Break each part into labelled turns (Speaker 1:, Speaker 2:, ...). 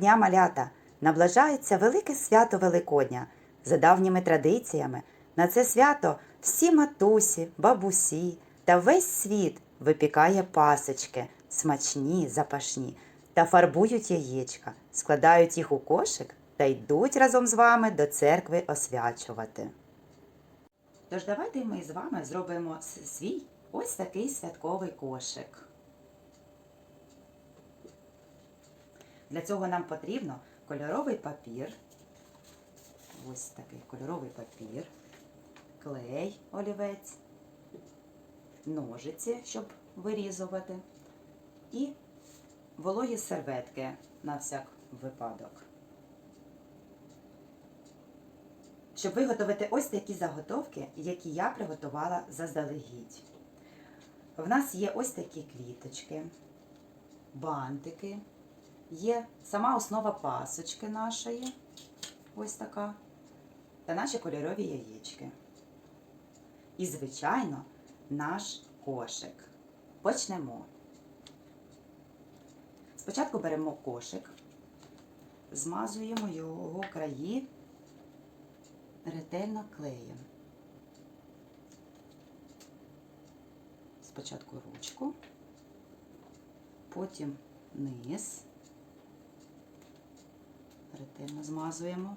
Speaker 1: дня, малята! Наближається велике свято Великодня. За давніми традиціями на це свято всі матусі, бабусі та весь світ випікає пасочки, смачні, запашні, та фарбують яєчка, складають їх у кошик та йдуть разом з вами до церкви освячувати. Тож давайте ми з вами зробимо свій ось такий святковий кошик. Для цього нам потрібно кольоровий папір. Ось такий кольоровий папір, клей, олівець, ножиці, щоб вирізувати, і вологі серветки на всяк випадок. Щоб виготовити ось такі заготовки, які я приготувала заздалегідь. В нас є ось такі квіточки, бантики, є сама основа пасочки нашої, ось така, та наші кольорові яєчки. І, звичайно, наш кошик. Почнемо. Спочатку беремо кошик, змазуємо його краї ретельно клеєм. Спочатку ручку, потім низ. Ретельно змазуємо.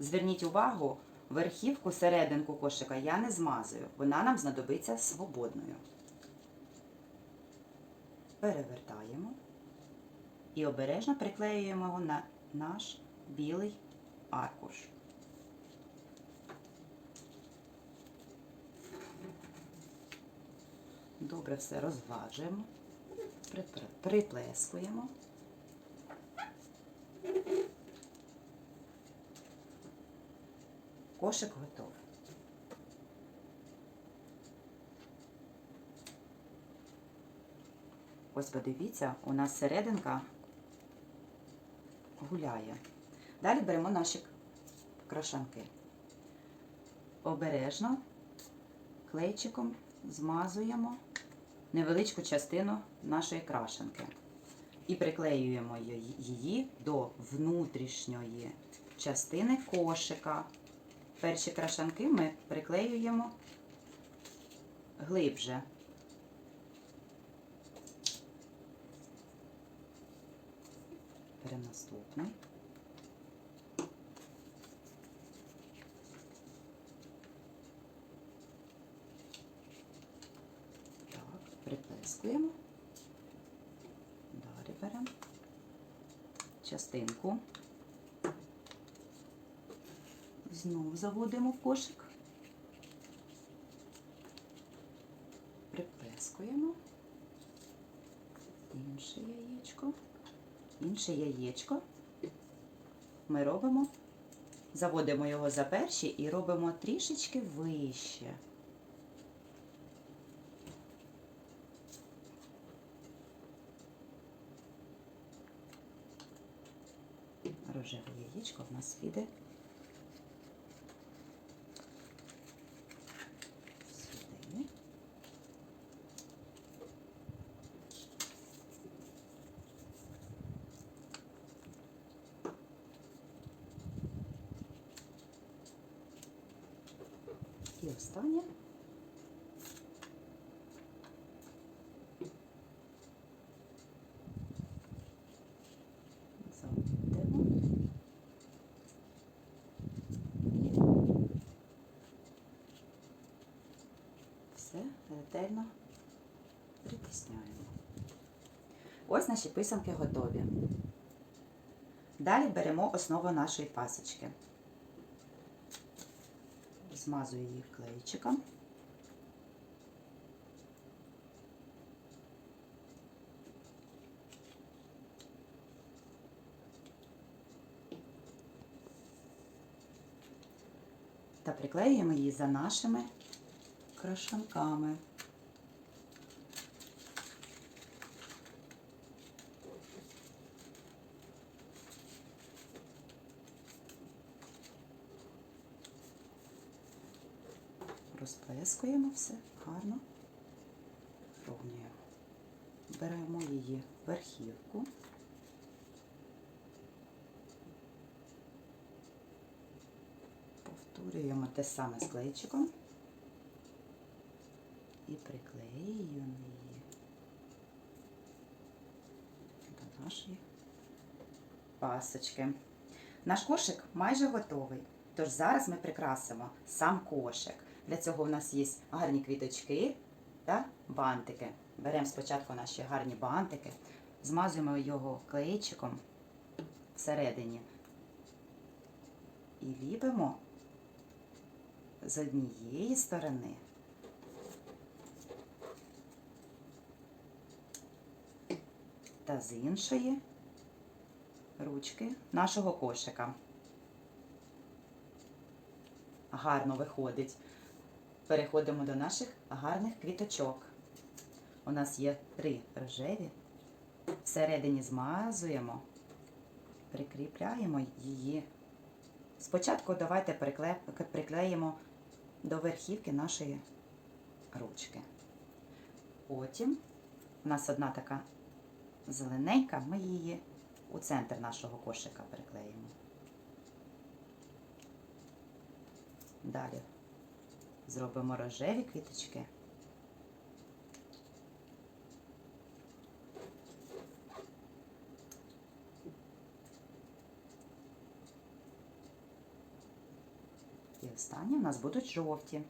Speaker 1: Зверніть увагу, верхівку, серединку кошика я не змазую. Вона нам знадобиться свободною. Перевертаємо і обережно приклеюємо його на наш білий аркуш. Добре все розгладжуємо, припр- приплескуємо. Кошик готов. Ось подивіться, у нас серединка гуляє. Далі беремо наші крашанки. Обережно клейчиком змазуємо невеличку частину нашої крашенки і приклеюємо її- до внутрішньої частини кошика. Перші крашанки ми приклеюємо глибше. Беремо наступний. Так, приплескуємо. Далі беремо частинку. Знову заводимо в кошик. Приплескуємо. Інше яєчко. Інше яєчко. Ми робимо, заводимо його за перші і робимо трішечки вище. Рожеве яєчко в нас піде сюди. Останнє. Заведемо. Все ретельно притисняємо. Ось наші писанки готові. Далі беремо основу нашої пасочки. Змазую їх клейчиком. Та приклеюємо її за нашими крашанками. Розплескуємо все гарно, рівнюємо. беремо її верхівку. Повторюємо те саме з клейчиком і приклеюємо її до нашої пасочки. Наш кошик майже готовий. Тож зараз ми прикрасимо сам кошик. Для цього у нас є гарні квіточки та бантики. Беремо спочатку наші гарні бантики, змазуємо його клейчиком всередині і ліпимо з однієї сторони. Та з іншої ручки нашого кошика. Гарно виходить. Переходимо до наших гарних квіточок. У нас є три рожеві. Всередині змазуємо, прикріпляємо її. Спочатку давайте приклеїмо до верхівки нашої ручки. Потім у нас одна така зелененька, ми її у центр нашого кошика приклеїмо. Далі зробимо рожеві квіточки. І останні у нас будуть жовті.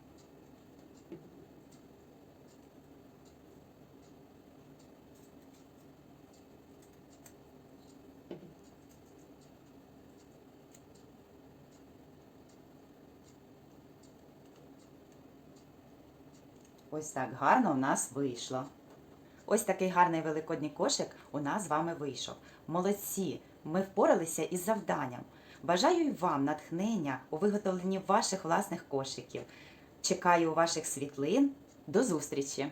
Speaker 1: Ось так гарно у нас вийшло. Ось такий гарний великодній кошик у нас з вами вийшов. Молодці! Ми впоралися із завданням. Бажаю й вам натхнення у виготовленні ваших власних кошиків. Чекаю ваших світлин. До зустрічі!